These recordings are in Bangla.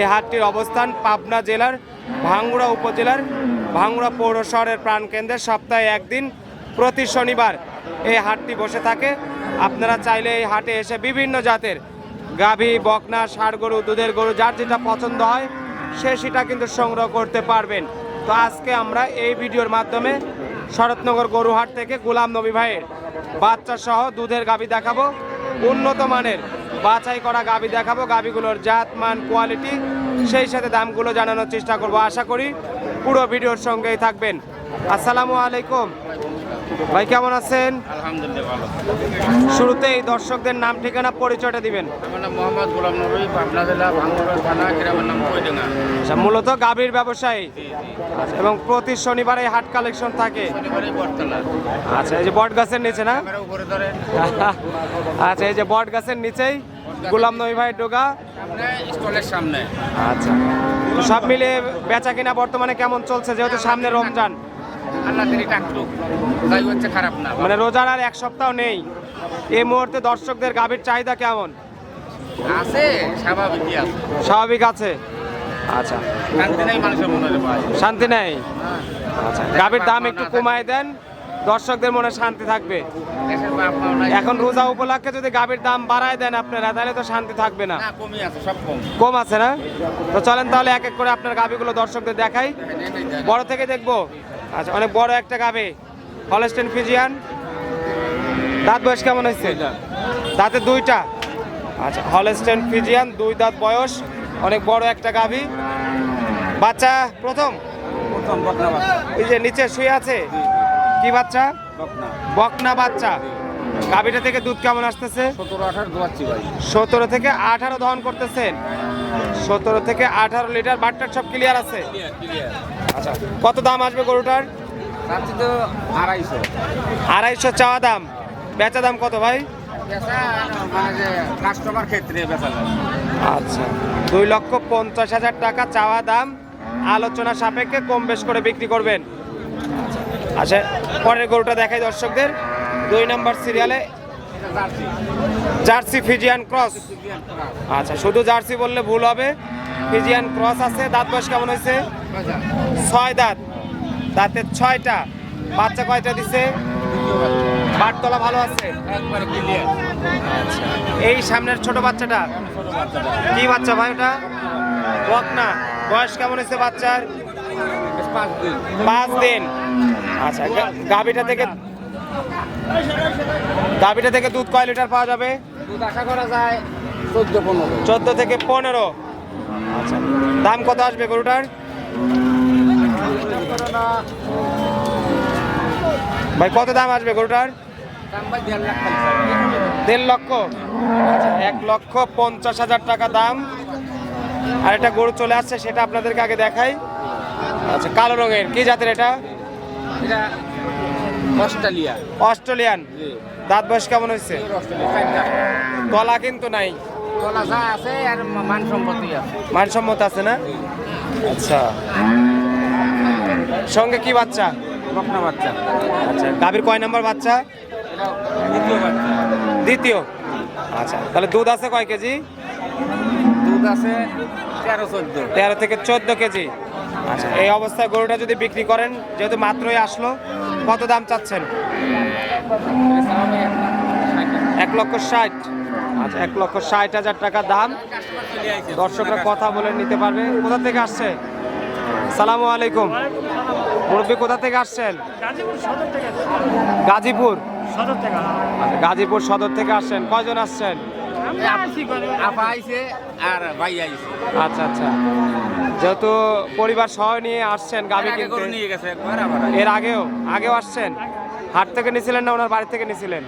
এই হাটটির অবস্থান পাবনা জেলার ভাঙ্গুড়া উপজেলার ভাঙ্গুড়া পৌর শহরের প্রাণকেন্দ্রে। সপ্তাহে একদিন প্রতি শনিবার এই হাটটি বসে থাকে। আপনারা চাইলে এই হাটে এসে বিভিন্ন জাতের গাভী, বকনা ষাড় গরু দুধের গরু, যার যেটা পছন্দ হয়, সে সেটা কিন্তু সংগ্রহ করতে পারবেন। তো আজকে আমরা এই ভিডিওর মাধ্যমে শরৎনগর গরুহাট থেকে গোলাম নবী ভাইয়ের বাচ্চা সহ দুধের গাভী দেখাবো। উন্নত মানের। বাছাই করা গাবি দেখাবো গাভীগুলোর জাত, মান কোয়ালিটি সেই সাথে দামগুলো জানানোর চেষ্টা করব। আশা করি পুরো ভিডিওর সঙ্গেই থাকবেন। আসসালামু আলাইকুম। ভাই কেমন আছেন? আলহামদুলিল্লাহ ভালো। শুরুতেই দর্শকদের নাম ঠিকানা পরিচয়টা দিবেন। আমার নাম মোহাম্মদ গোলাম নবী পাবনা জেলা ভাঙ্গুড়া থানা গ্রামের নাম কইডেঙ্গা আচ্ছা মূলত গাভীর ব্যবসায়ী? এবং প্রতি শনিবারে হাট কালেকশন থাকে? আচ্ছা এই যে বট গাছের নিচে না? আচ্ছা এই যে বট গাছের নিচেই গোলাম নবী ভাইয়ের ডোগা। সামনে স্টলের সামনে। আচ্ছা সব মিলে বেচা কিনা বর্তমানে কেমন চলছে যেহেতু সামনে রমজান? আল্লাহ তিনি টাকটু যাই হচ্ছে খারাপ না। মানে রোজার আর এক সপ্তাহ নেই। এই মুহূর্তে দর্শকদের গাভীর চাহিদা কেমন? আছে স্বাভাবিকই আছে। স্বাভাবিক আছে? আচ্ছা। শান্তি নেই মানুষের মনে শান্তি নেই? আচ্ছা গাভীর দাম একটু কমায় দেন। দর্শকদের মনে শান্তি থাকবে। এখন রোজা উপলক্ষে যদি গাভীর দাম বাড়ায় দেন আপনারা তাহলে তো শান্তি থাকবে না। কম। কম আছে না? তো চলেন তাহলে এক এক করে আপনার গাভীগুলো দর্শকদের দেখাই। বড় থেকে দেখব? আচ্ছা অনেক বড় একটা গাবে। Holstein Friesian. দাঁত বয়স কেমন হয়েছে? দাঁতে দুইটা। আচ্ছা হলস্টেন ফিজিয়ান দুই দাঁত বয়স অনেক বড় একটা গাভী। বাচ্চা প্রথম? ওই যে নিচে শুয়ে আছে? কি বাচ্চা? বকনা বাচ্চা। গাভীটা থেকে দুধ কেমন আসতেছে? সতেরো থেকে আঠারো দহন করতেছেন। সতেরো থেকে আঠারো লিটার বাটটার সব ক্লিয়ার আছে? আচ্ছা কত দাম আসবে গরুটার? আড়াইশো। আড়াইশো চাওয়া দাম। বেচা দাম কত ভাই? বেচা মানে কাস্টমার ক্ষেত্রে আচ্ছা দুই লক্ষ পঞ্চাশ হাজার টাকা চাওয়া দাম। আলোচনা সাপেক্ষে কম বেশ করে বিক্রি করবেন। আচ্ছা পরের গরুটা দেখাই দর্শকদের। দুই নম্বর সিরিয়ালে জার্সি ফিজিয়ান ক্রস। আচ্ছা শুধু জার্সি বললে ভুল হবে। ফিজিয়ান ক্রস আছে, দাঁত বয়স কেমন হয়েছে? ছয় দাঁত। দাঁতের ছয়টা। বাচ্চা কয়টা দিছে? বাটতলা ভালো আছে? এই সামনের ছোট বাচ্চাটা? কি বাচ্চা ভাই ওটা? বকনা। বয়স কেমন হয়েছে বাচ্চার? পাঁচ দিন। আচ্ছা গাভীটা থেকে গাভীটা থেকে দুধ কয় লিটার পাওয়া যাবে? দুধ আশা করা যায় চোদ্দ পনেরো। চোদ্দ থেকে পনেরো। আচ্ছা। দাম কত আসবে গরুটার? ভাই কত দাম আসবে গরুটার? দেড় লক্ষ? এক লক্ষ পঞ্চাশ হাজার টাকা দাম। আর একটা গরু চলে আসছে সেটা আপনাদেরকে আগে দেখাই। আচ্ছা কালো রঙের। কি জাতের এটা অস্ট্রেলিয়া। অস্ট্রেলিয়ান? দাঁত বয়স কেমন হয়েছে? গলা কিন্তু নাই। কলা যা আছে আর মান আছে। মানসম্মত আছে না? আচ্ছা। সঙ্গে কি বাচ্চা? বকনা বাচ্চা। আচ্ছা গাভীর কয় নম্বর বাচ্চা? দ্বিতীয় বাচ্চা। দ্বিতীয়? আচ্ছা তাহলে দুধ আছে কয় কেজি? দুধ আছে তেরো চোদ্দ। তেরো থেকে চোদ্দ কেজি। আচ্ছা। এই অবস্থায় গরুটা যদি বিক্রি করেন যেহেতু মাত্রই আসলো কত দাম চাচ্ছেন? এক লক্ষ ষাট। আচ্ছা এক লক্ষ ষাট হাজার টাকা দাম। দর্শকরা কথা বলে নিতে পারবে। কোথা থেকে আসছে? সালামু আলাইকুম। মুরব্বী কোথা থেকে আসছেন? গাজীপুর সদর থেকে গাজীপুর। সদর থেকে আচ্ছা, গাজীপুর সদর থেকে আসছেন। কয়জন আসছেন? আপা আইছে আর ভাই আইছে। আচ্ছা আচ্ছা। যেহেতু পরিবার সহ নিয়ে আসছেন গাভী আগে নিয়ে গেছে একবার আবার এর আগেও আগেও আসছেন? হাট থেকে নিয়েছিলেন না ওনার বাড়ি থেকে নিয়েছিলেন।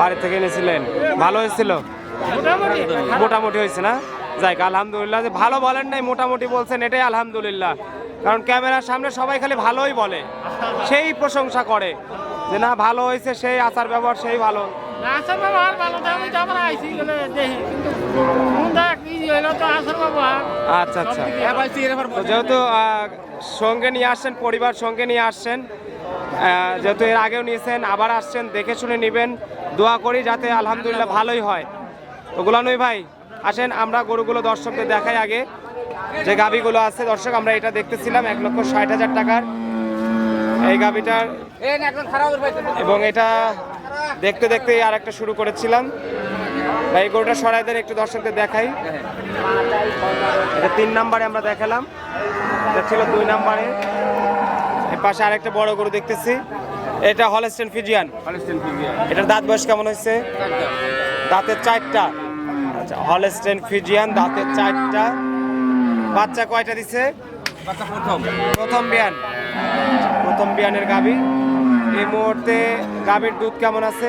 বাড়ি থেকে নিয়েছিলেন ভালো হয়েছিল? মোটামুটি। মোটামুটি হয়েছে না? যাই আলহামদুলিল্লাহ যে ভালো বলেন নাই মোটামুটি বলছেন এটাই আলহামদুলিল্লাহ। কারণ ক্যামেরার সামনে সবাই খালি ভালোই বলে সেই প্রশংসা করে। যে না ভালো হয়েছে সেই আচার ব্যবহার সেই ভালো। আসার ভালো তো তো আমরা আইসি গেলে দেখি কিন্তু কোন দেখ কি হইল তো আসার ব্যবহার আচ্ছা আচ্ছা। তো যেহেতু সঙ্গে নিয়ে আসছেন পরিবার সঙ্গে নিয়ে আসছেন যেহেতু এর আগেও নিয়েছেন আবার আসছেন দেখে শুনে নেবেন দোয়া করি যাতে আলহামদুলিল্লাহ ভালোই হয়। তো গুলানুই ভাই আসেন আমরা গরুগুলো দর্শকদের দেখাই আগে। যে গাবিগুলো আছে দর্শক আমরা এটা দেখতেছিলাম এক লক্ষ ষাট হাজার টাকার। এই গাবিটার এবং এটা দেখতে দেখতে আর একটা শুরু করেছিলাম। ভাই এই গরুটা সরাইদের একটু দর্শকদের দেখাই। এটা তিন নাম্বারে আমরা দেখালাম। এটা ছিল দুই নাম্বারে। এর পাশে আরেকটা বড় গরু দেখতেছি। এটা হলস্টেন ফিজিয়ান। এটার দাঁত বয়স কেমন হয়েছে? দাঁতের চারটা। আচ্ছা হলস্টেন ফিজিয়ান দাঁতের চারটা। বাচ্চা কয়টা দিছে? প্রথম। প্রথম বিয়ান। প্রথম বিয়ানের গাবি এই মুহূর্তে গাভীর দুধ কেমন আছে?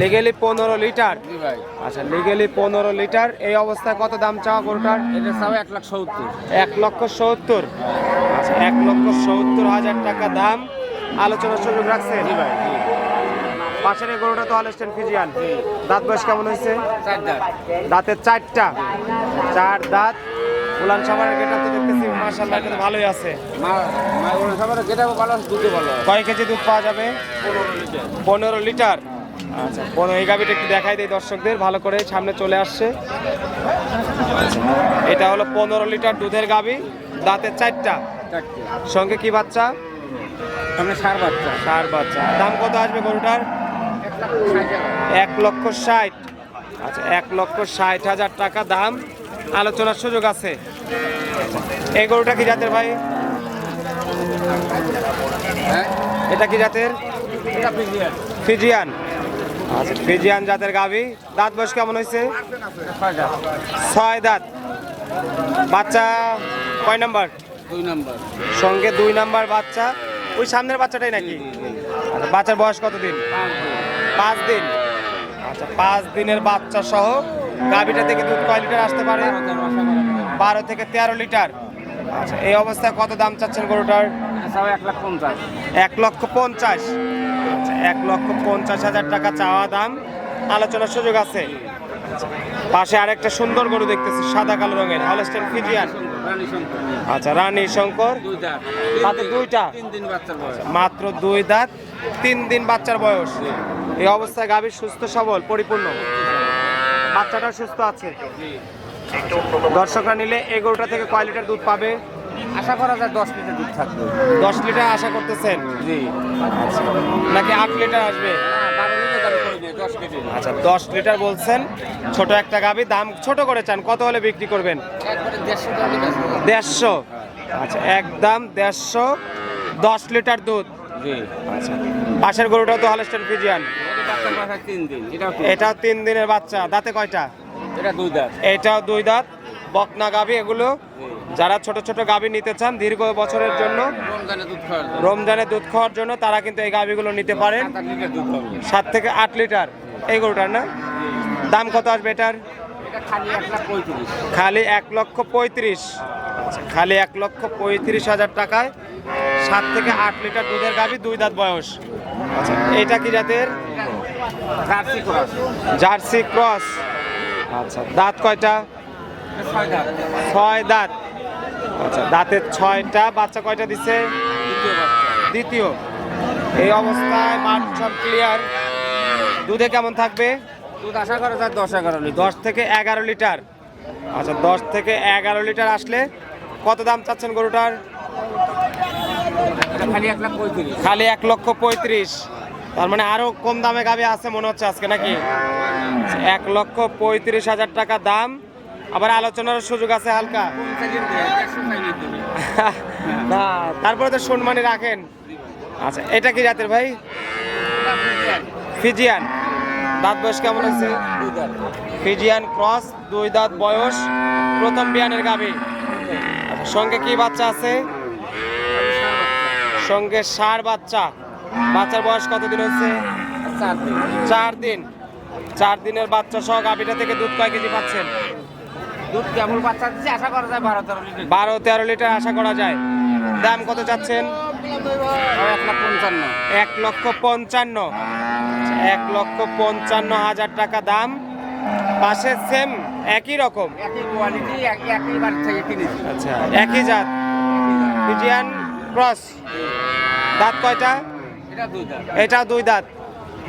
লিগেলি পনেরো লিটার। আচ্ছা লিগেলি পনেরো লিটার। এই অবস্থায় কত দাম চাওয়া গরুটার? এক লাখ সত্তর এক লক্ষ সত্তর। আচ্ছা এক লক্ষ সত্তর হাজার টাকা দাম। আলোচনার সুযোগ রাখছে পাশের এই গরুটা তো হলস্টেন ফিজিয়ান দাঁত বয়স কেমন হয়েছে? দাঁতের চারটা। চার দাঁত। উলান সামারের গেটা তো দেখতেছি মার্শাল্লাহ কিন্তু ভালোই আছে। যেটা ভালো দুটো ভালো। কয় কেজি দুধ পাওয়া যাবে? পনেরো লিটার। আচ্ছা পনেরো এই গাভিটা একটু দেখাই দিই দর্শকদের ভালো করে সামনে চলে আসছে। এটা হলো পনেরো লিটার দুধের গাভি দাঁতের চারটা। সঙ্গে কি বাচ্চা? সামনে সার বাচ্চা। সার বাচ্চা। দাম কত আসবে গরুটার? এক লক্ষ ষাট। আচ্ছা এক লক্ষ ষাট হাজার টাকা দাম। আলোচনার সুযোগ আছে। এই গরুটা কি জাতের ভাই? হ্যাঁ। এটা কি জাতের? ফিজিয়ান। আচ্ছা ফিজিয়ান জাতের গাভি। দাঁত বয়স কেমন হয়েছে? ছয় দাঁত। বাচ্চা কয় নাম্বার? দুই নম্বর। সঙ্গে দুই নাম্বার বাচ্চা। ওই সামনের বাচ্চাটাই নাকি? আচ্ছা বাচ্চার বয়স কত দিন। পাঁচ দিন। আচ্ছা পাঁচ দিনের বাচ্চা সহ গাভিটা থেকে দুধ কয় লিটার আসতে পারে? বারো থেকে তেরো লিটার। আচ্ছা এই অবস্থায় কত দাম চাচ্ছেন গরুটার? এক লাখ পঞ্চাশ। এক লক্ষ পঞ্চাশ। আচ্ছা এক লক্ষ পঞ্চাশ হাজার টাকা চাওয়া দাম। আলোচনার সুযোগ আছে। পাশে আরেকটা সুন্দর গরু দেখতেছি সাদা কালো রঙের হলস্টেন ফিজিয়ান। আচ্ছা রানী শঙ্কর। তাতে দুইটা? মাত্র দুই দাঁত তিন দিন বাচ্চার বয়স। এই অবস্থায় গাভীর সুস্থ সবল পরিপূর্ণ। বাচ্চাটা সুস্থ আছে। দর্শকরা নিলে এই গরুটা থেকে কয় লিটার দুধ পাবে? আশা করা যায় দশ লিটার দুধ থাকবে। দশ লিটার আশা করতেছেন? জি। নাকি আট লিটার আসবে? আচ্ছা দশ লিটার বলছেন। ছোট একটা গাভী দাম ছোট করে চান। কত হলে বিক্রি করবেন? দেড়শো আচ্ছা একদম দেড়শো দশ লিটার দুধ। জি। আচ্ছা। পাশের গরুটা তো হলস্টেন ফিজিয়ান এটা তিন এটাও তিন। দিনের বাচ্চা দাঁতে কয়টা? এটা দুই দাঁত। এটাও দুই দাঁত বকনা গাভী এগুলো। যারা ছোট ছোট গাভী নিতে চান দীর্ঘ বছরের জন্য রমজানে দুধ খাওয়ার জন্য। তারা কিন্তু এই গাভীগুলো নিতে পারেন। সাত থেকে আট লিটার। এই গরুটার না? দাম কত আসবে এটার? খালি এক লক্ষ পঁয়ত্রিশ। আচ্ছা, খালি এক লক্ষ পঁয়ত্রিশ হাজার টাকায় সাত থেকে আট লিটার দুধের গাভী দুই দাঁত বয়স। আচ্ছা এটা কি জাতের? Jersey cross. Jersey cross. আচ্ছা দাঁত কয়টা? ছয় দাঁত। ছয় দাঁত আচ্ছা দাঁতের ছয়টা বাচ্চা কয়টা দিছে? দ্বিতীয় এই অবস্থায় মাঠ সব ক্লিয়ার দুধে কেমন থাকবে? দুধ আশা করা যায় দশ এগারো লিটার। দশ থেকে এগারো লিটার। আচ্ছা দশ থেকে এগারো লিটার আসলে কত দাম চাচ্ছেন গরুটার? খালি এক লাখ পঁয়ত্রিশ। খালি এক লক্ষ পঁয়ত্রিশ। তার মানে আরও কম দামে গাবি আছে মনে হচ্ছে আজকে নাকি? এক লক্ষ পঁয়ত্রিশ হাজার টাকা দাম। আবার আলোচনার সুযোগ আছে হালকা। না তারপরে তো সম্মানী রাখেন। আচ্ছা এটা কি জাতের ভাই? ফিজিয়ান। দাঁত বয়স কেমন আছে ফিজিয়ান ক্রস দুই দাঁত বয়স প্রথম বিয়ানের গাবি। আচ্ছা, সঙ্গে কি বাচ্চা আছে? সঙ্গে সার বাচ্চা। বাচ্চার বয়স কতদিন হচ্ছে? চার দিন। চার দিন চার দিনের বাচ্চা সহ গাভিটা থেকে দুধ কয় কেজি পাচ্ছেন? দুধ কেমন বাচ্চা দিচ্ছে আশা করা যায় বারো তেরো লিটার। বারো তেরো লিটার আশা করা যায়। দাম কত চাচ্ছেন? এক লাখ পঞ্চান্ন। এক লক্ষ পঞ্চান্ন। এক লক্ষ পঞ্চান্ন হাজার টাকা দাম। পাশে সেম একই রকম। একই কোয়ালিটি একই একই বাড়ি থেকে কিনেছি। আচ্ছা একই জাত। পিজিয়ান ক্রস দাঁত কয়টা? এটা দুই দাঁত।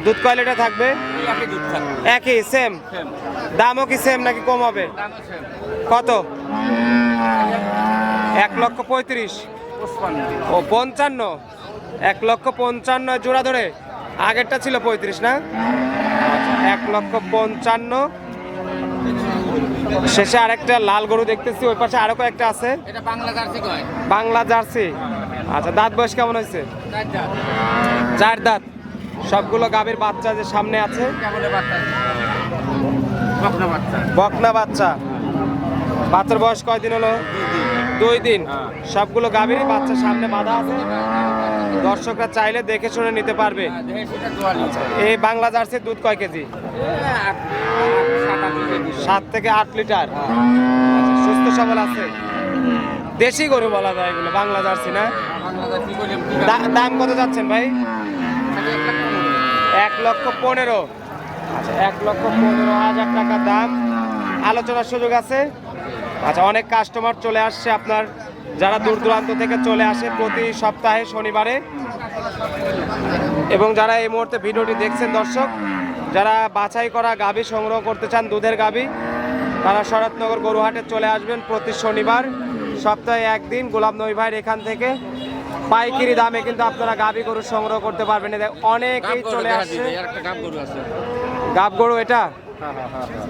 দুধ কয় থাকবে? একই দুধ থাকবে। একই সেম দামও কি সেম নাকি কম হবে? কত? এক লক্ষ পঁয়ত্রিশ। ও পঞ্চান্ন। এক লক্ষ পঞ্চান্ন জোড়া ধরে। আগেরটা ছিল পঁয়ত্রিশ না? এক লক্ষ পঞ্চান্ন। শেষে আরেকটা লাল গরু দেখতেছি ওই পাশে আরও কয়েকটা আছে। বাংলা জার্সি। আচ্ছা দাঁত বয়স কেমন হয়েছে? চার দাঁত। সবগুলো গাভীর বাচ্চা যে সামনে আছে? বকনা বাচ্চা। বাচ্চার বয়স কয়দিন হলো? দুই দিন। সবগুলো গাভীরই বাচ্চা সামনে বাঁধা আছে। দর্শকরা চাইলে দেখে শুনে নিতে পারবে। এই বাংলা জার্সির দুধ কয় কেজি? সাত থেকে আট লিটার। সুস্থ সবল আছে। দেশি গরু বলা যায় এগুলো, বাংলা জার্সি না? দাম কত যাচ্ছেন ভাই? এক লক্ষ পনেরো। আচ্ছা এক লক্ষ পনেরো হাজার টাকা দাম। আলোচনার সুযোগ আছে? আচ্ছা অনেক কাস্টমার চলে আসছে আপনার। যারা দূর দূরান্ত থেকে চলে আসে প্রতি সপ্তাহে শনিবারে। এবং যারা এই মুহূর্তে ভিডিওটি দেখছেন দর্শক যারা বাছাই করা গাভী সংগ্রহ করতে চান দুধের গাভী তারা শরৎনগর গরুহাটে চলে আসবেন প্রতি শনিবার। সপ্তাহে একদিন গোলাম নই ভাইয়ের এখান থেকে। পাইকারি দামে কিন্তু আপনারা গাভী গরু সংগ্রহ করতে পারবেন গাব অনেকেই চলে আসছে গাব গরু আছে। গাব গরু এটা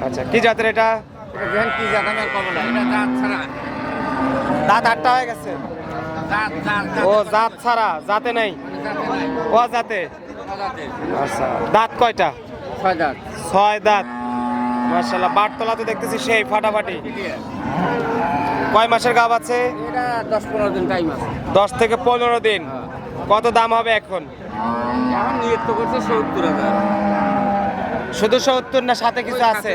আচ্ছা কি জাতের এটা এটা কি জাত, আমি আর কবো না। এটা জাত ছাড়া। দাঁত আটটা হয়ে গেছে। ও জাত ছাড়া জাতে নাই মানে। ও জাতে আচ্ছা দাঁত কয়টা ছয় জাত। ছয় দাঁত মার্শাল্লাহ বাটতলা তো দেখতেছি সেই ফাটাফাটি। কয় মাসের গাব আছে? এটা দশ পনেরো দিন টাইম আছে। দশ থেকে পনেরো দিন। কত দাম হবে এখন? এখন নিয়ত তো করছে সত্তর হাজার। শুধু সত্তর না সাথে কিছু আছে?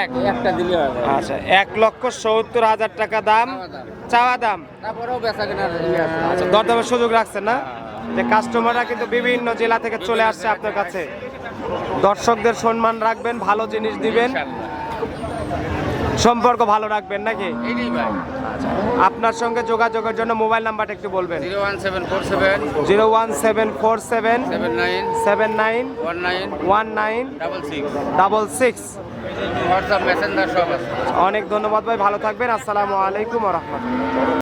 এক। একটা দিলে হবে। আচ্ছা এক লক্ষ সত্তর হাজার টাকা দাম চাওয়া দাম। তারপরেও বেচা কেনার ইয়ে আচ্ছা দরদামের সুযোগ রাখছেন না? যে কাস্টমাররা কিন্তু বিভিন্ন জেলা থেকে চলে আসছে আপনার কাছে। দর্শকদের সম্মান রাখবেন ভালো জিনিস দিবেন। সম্পর্ক ভালো রাখবেন নাকি? আপনার সঙ্গে যোগাযোগের জন্য মোবাইল নাম্বারটা একটু বলবেন। Zero one seven four seven zero one seven four seven seven nine seven nine one nine one nine double six. Double six WhatsApp Messenger সব আছে। অনেক ধন্যবাদ ভাই ভালো থাকবেন। আসসালামু আলাইকুম রহমতুল্লাহ।